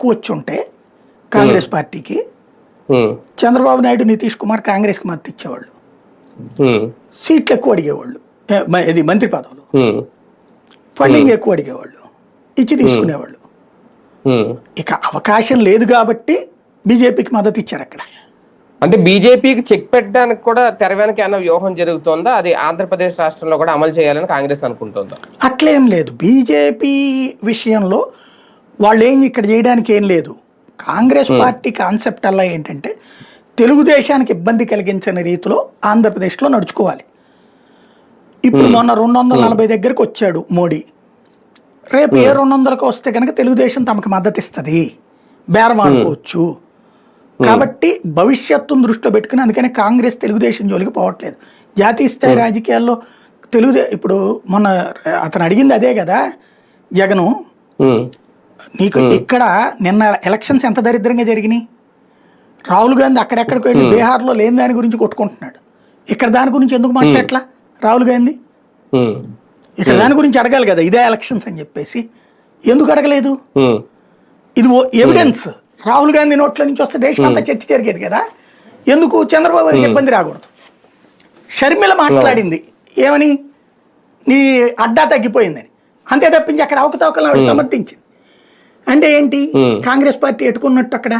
ఎక్కువ వచ్చి ఉంటే కాంగ్రెస్ పార్టీకి చంద్రబాబు నాయుడు నితీష్ కుమార్ కాంగ్రెస్కి మద్దతు ఇచ్చేవాళ్ళు. సీట్లు ఎక్కువ అడిగేవాళ్ళు. ఇది మంత్రి పదవులు. ఫండింగ్ ఎక్కువ అడిగేవాళ్ళు. ఇచ్చి తీసుకునేవాళ్ళు. ఇక అవకాశం లేదు కాబట్టి బీజేపీకి మద్దతు ఇచ్చారు అక్కడ. అంటే బీజేపీకి చెక్ పెట్టడానికి కూడా తెర వెనక ఏమైనా వ్యూహం జరుగుతోందా? అది ఆంధ్రప్రదేశ్ రాష్ట్రంలో కూడా అమలు చేయాలని కాంగ్రెస్ అనుకుంటుందా? అట్లేం లేదు. బీజేపీ విషయంలో వాళ్ళు ఏం ఇక్కడ చేయడానికి ఏం లేదు. కాంగ్రెస్ పార్టీ కాన్సెప్ట్ అలా ఏంటంటే తెలుగుదేశానికి ఇబ్బంది కలిగించని రీతిలో ఆంధ్రప్రదేశ్లో నడుచుకోవాలి. ఇప్పుడు మొన్న రెండు వందల నలభై దగ్గరకు వచ్చాడు మోడీ. రేపు ఏ రెండు వందలకు వస్తే కనుక తెలుగుదేశం తమకు మద్దతు ఇస్తుంది బేరం ఆడుకోవచ్చు. కాబట్టి భవిష్యత్తును దృష్టిలో పెట్టుకుని అందుకని కాంగ్రెస్ తెలుగుదేశం జోలికి పోవట్లేదు. జాతీయ స్థాయి రాజకీయాల్లో తెలుగుదే ఇప్పుడు మొన్న అతను అడిగింది అదే కదా జగను. నీకు ఇక్కడ నిన్న ఎలక్షన్స్ ఎంత దరిద్రంగా జరిగినాయి? రాహుల్ గాంధీ అక్కడెక్కడికి వెళ్ళి బీహార్లో లేని దాని గురించి కొట్టుకుంటున్నాడు. ఇక్కడ దాని గురించి ఎందుకు మాట్లాడట్లా రాహుల్ గాంధీ? ఇక్కడ దాని గురించి అడగాలి కదా ఇదే ఎలక్షన్స్ అని చెప్పేసి. ఎందుకు అడగలేదు? ఇది ఓ ఎవిడెన్స్ రాహుల్ గాంధీ నోట్ల నుంచి వస్తే దేశం అంతా చర్చ జరిగేది కదా. ఎందుకు చంద్రబాబు గారికి ఇబ్బంది రాకూడదు? షర్మిల మాట్లాడింది. ఏమని? నీ అడ్డా తగ్గిపోయిందని. అంతే తప్పించి అక్కడ అవకతవకలు ఆవిడ సమర్థించింది. అంటే ఏంటి. కాంగ్రెస్ పార్టీ ఎట్టుకున్నట్టు అక్కడ